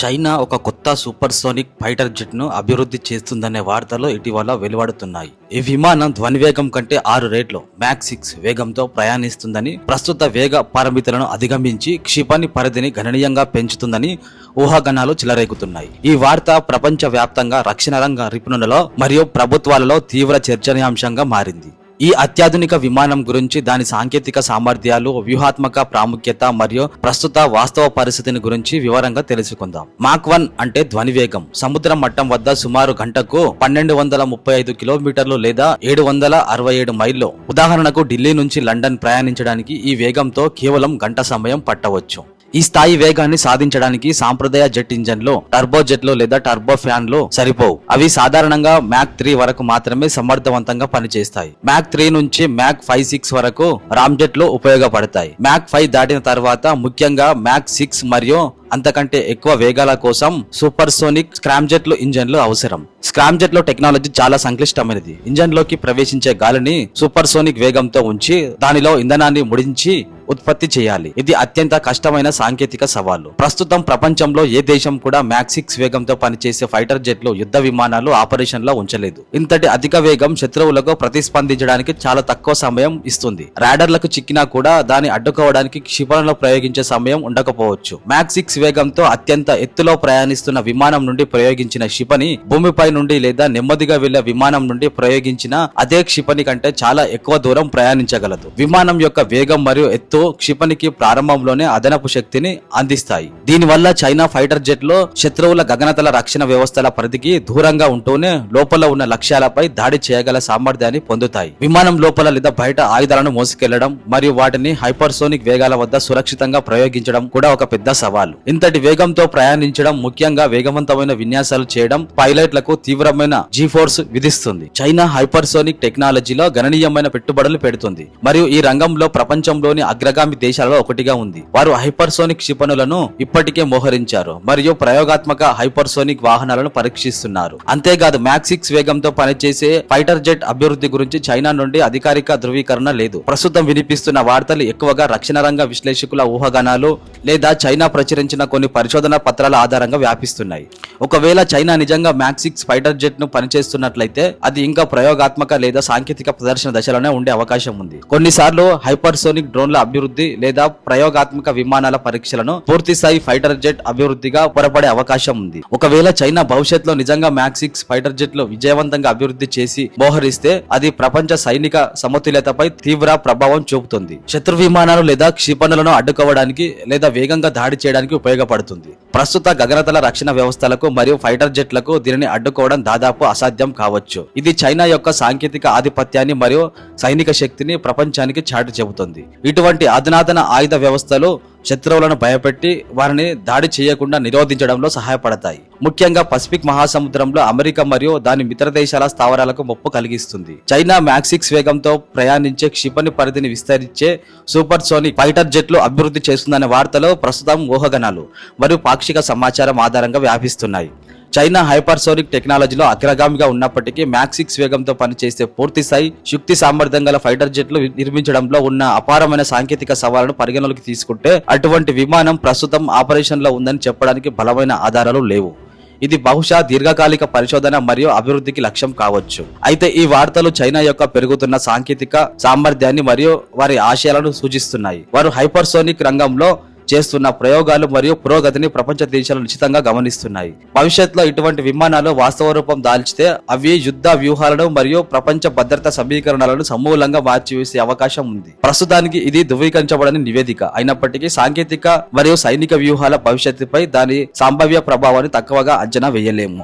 China ఒక కొత్త supersonic fighter జెట్ను అభివృద్ధి చేస్తుందనే వార్తలు ఇటీవల వెలువడుతున్నాయి. ఈ విమానం ధ్వనివేగం కంటే ఆరు రేట్లు మ్యాక్ సిక్స్ వేగంతో ప్రయాణిస్తుందని ప్రస్తుత వేగ పారామితులను అధిగమించి క్షిపణి పరిధిని గణనీయంగా పెంచుతుందని ఊహాగణాలు చెలరేగుతున్నాయి. ఈ వార్త ప్రపంచ వ్యాప్తంగా రక్షణ రంగ నిపుణులలో మరియు ప్రభుత్వాలలో తీవ్ర చర్చనీయాంశంగా మారింది. ఈ అత్యాధునిక విమానం గురించి దాని సాంకేతిక సామర్థ్యాలు వ్యూహాత్మక ప్రాముఖ్యత మరియు ప్రస్తుత వాస్తవ పరిస్థితిని గురించి వివరంగా తెలుసుకుందాం. మాక్ వన్ అంటే ధ్వని వేగం సముద్ర మట్టం వద్ద సుమారు గంటకు పన్నెండు వందల ముప్పై ఐదు కిలోమీటర్లు లేదా ఏడు వందల అరవై ఏడు మైళ్ళు. ఉదాహరణకు ఢిల్లీ నుంచి లండన్ ప్రయాణించడానికి ఈ వేగంతో కేవలం గంట సమయం పట్టవచ్చు. ఈ స్థాయి వేగాన్ని సాధించడానికి సాంప్రదాయ జెట్ ఇంజన్లు టర్బో జెట్లో లేదా టర్బో ఫ్యాన్లు సరిపోవు. అవి సాధారణంగా మ్యాక్ త్రీ వరకు మాత్రమే సమర్థవంతంగా పనిచేస్తాయి. మ్యాక్ త్రీ నుంచి మ్యాక్ ఫైవ్ సిక్స్ వరకు రామ్ జెట్లు ఉపయోగపడతాయి. మ్యాక్ ఫైవ్ దాటిన తర్వాత ముఖ్యంగా మ్యాక్ సిక్స్ మరియు అంతకంటే ఎక్కువ వేగాల కోసం సూపర్ సోనిక్ స్క్రామ్జెట్లు ఇంజన్లు అవసరం. స్క్రామ్జెట్లో టెక్నాలజీ చాలా సంక్లిష్టమైనది. ఇంజన్లోకి ప్రవేశించే గాలిని సూపర్ సోనిక్ వేగంతో ఉంచి దానిలో ఇంధనాన్ని ముడించి ఉత్పత్తి చేయాలి. ఇది అత్యంత కష్టమైన సాంకేతిక సవాలు. ప్రస్తుతం ప్రపంచంలో ఏ దేశం కూడా మ్యాక్సిక్స్ వేగంతో పనిచేసే ఫైటర్ జెట్లు యుద్ధ విమానాలు ఆపరేషన్లో ఉంచలేదు. ఇంతటి అధిక వేగం శత్రువులకు ప్రతిస్పందించడానికి చాలా తక్కువ సమయం ఇస్తుంది. రాడర్లకు చిక్కినా కూడా దాన్ని అడ్డుకోవడానికి క్షిపణిలో ప్రయోగించే సమయం ఉండకపోవచ్చు. మ్యాక్సిక్స్ వేగంతో అత్యంత ఎత్తులో ప్రయాణిస్తున్న విమానం నుండి ప్రయోగించిన క్షిపణి భూమిపై నుండి లేదా నెమ్మదిగా వెళ్ళే విమానం నుండి ప్రయోగించిన అదే క్షిపణి కంటే చాలా ఎక్కువ దూరం ప్రయాణించగలదు. విమానం యొక్క వేగం మరియు ఎత్తు క్షిపణికి ప్రారంభంలోనే అదనపు శక్తిని అందిస్తాయి. దీనివల్ల చైనా ఫైటర్ జెట్లో శత్రువుల గగనతల రక్షణ వ్యవస్థల పరిధికి దూరంగా ఉంటూనే లోపల ఉన్న లక్ష్యాలపై దాడి చేయగల సామర్థ్యాన్ని పొందుతాయి. విమానం లోపల లేదా బయట ఆయుధాలను మోసుకెళ్ళడం మరియు వాటిని హైపర్సోనిక్ వేగాల వద్ద సురక్షితంగా ప్రయోగించడం కూడా ఒక పెద్ద సవాలు. ఇంతటి వేగంతో ప్రయాణించడం ముఖ్యంగా వేగవంతమైన విన్యాసాలు చేయడం పైలట్లకు తీవ్రమైన జీ ఫోర్స్ విధిస్తుంది. చైనా హైపర్సోనిక్ టెక్నాలజీలో గణనీయమైన పెట్టుబడులు పెడుతుంది. మరియు ఈ రంగంలో ప్రపంచంలోని అగ్రగామి దేశాలలో ఒకటిగా ఉంది. వారు హైపర్సోనిక్ క్షిపణులను ఇప్పటికే మోహరించారు మరియు ప్రయోగాత్మక హైపర్సోనిక్ వాహనాలను పరీక్షిస్తున్నారు. అంతేకాదు మ్యాక్సిక్స్ వేగంతో పనిచేసే ఫైటర్ జెట్ అభివృద్ధి గురించి చైనా నుండి అధికారిక ధృవీకరణ లేదు. ప్రస్తుతం వినిపిస్తున్న వార్తలు ఎక్కువగా రక్షణ రంగ విశ్లేషకుల ఊహాగానాలు లేదా చైనా ప్రచురించిన కొన్ని పరిశోధన పత్రాల ఆధారంగా వ్యాపిస్తున్నాయి. ఒకవేళ చైనా నిజంగా మ్యాక్సిక్స్ ఫైటర్ జెట్ను పనిచేస్తున్నట్లయితే అది ఇంకా ప్రయోగాత్మక లేదా సాంకేతిక ప్రదర్శన దశలోనే ఉండే అవకాశం ఉంది. కొన్నిసార్లు హైపర్సోనిక్ డ్రోన్ల అభివృద్ధి లేదా ప్రయోగాత్మక విమానాల పరీక్షలను పూర్తి స్థాయి ఫైటర్ జెట్ అభివృద్ధిగా పొరపడే అవకాశం ఉంది. ఒకవేళ చైనా భవిష్యత్తులో నిజంగా మ్యాక్సిక్స్ ఫైటర్ జెట్లు విజయవంతంగా అభివృద్ధి చేసి మోహరిస్తే అది ప్రపంచ సైనిక సమతుల్యతపై తీవ్ర ప్రభావం చూపుతుంది. శత్రు విమానాలు లేదా క్షిపణులను అడ్డుకోవడానికి లేదా వేగంగా దాడి చేయడానికి ఉపయోగపడుతుంది. ప్రస్తుత గగనతల రక్షణ వ్యవస్థలకు మరియు ఫైటర్ జెట్లకు దీనిని అడ్డుకోవడం దాదాపు అసాధ్యం కావచ్చు. ఇది చైనా యొక్క సాంకేతిక ఆధిపత్యాన్ని మరియు సైనిక శక్తిని ప్రపంచానికి చాటి చెబుతుంది. ఇటువంటి అధునాతన ఆయుధ వ్యవస్థలు శత్రువులను భయపెట్టి వారిని దాడి చేయకుండా నిరోధించడంలో సహాయపడతాయి. ముఖ్యంగా పసిఫిక్ మహాసముద్రంలో అమెరికా మరియు దాని మిత్ర దేశాల స్థావరాలకు ముప్పు కలిగిస్తుంది. చైనా మ్యాక్సిక్స్ వేగంతో ప్రయాణించే క్షిపణి పరిధిని విస్తరించే సూపర్ సోనిక్ ఫైటర్ జెట్లు అభివృద్ధి చేస్తుందనే వార్తలో ప్రస్తుతం ఊహగణాలు మరియు పాక్షిక సమాచారం ఆధారంగా వ్యాపిస్తున్నాయి. చైనా హైపర్సోనిక్ టెక్నాలజీలో అగ్రగామిగా ఉన్నప్పటికీ మ్యాక్సిక్స్ వేగంతో పనిచేసే పూర్తి స్థాయి శక్తి సామర్థ్యం గల ఫైటర్ జెట్లు నిర్మించడంలో ఉన్న అపారమైన సాంకేతిక సవాళ్ళను పరిగణలోకి తీసుకుంటే అటువంటి విమానం ప్రస్తుతం ఆపరేషన్లో ఉందని చెప్పడానికి బలమైన ఆధారాలు లేవు. ఇది బహుశా దీర్ఘకాలిక పరిశోధన మరియు అభివృద్ధికి లక్ష్యం కావచ్చు. అయితే ఈ వార్తలు చైనా యొక్క పెరుగుతున్న సాంకేతిక సామర్థ్యాన్ని మరియు వారి ఆశయాలను సూచిస్తున్నాయి. వారు హైపర్సోనిక్ రంగంలో చేస్తున్న ప్రయోగాలు మరియు పురోగతిని ప్రపంచ దేశాలు నిశ్చితంగా గమనిస్తున్నాయి. భవిష్యత్తులో ఇటువంటి విమానాలు వాస్తవ రూపం దాల్చితే అవి యుద్ధ వ్యూహాలను మరియు ప్రపంచ భద్రతా సమీకరణలను సమూలంగా మార్చివేసే అవకాశం ఉంది. ప్రస్తుతానికి ఇది ధృవీకరించబడని నివేదిక. అయినప్పటికీ సాంకేతిక మరియు సైనిక వ్యూహాల భవిష్యత్తుపై దాని సంభావ్య ప్రభావాన్ని తక్కువగా అంచనా వేయలేము.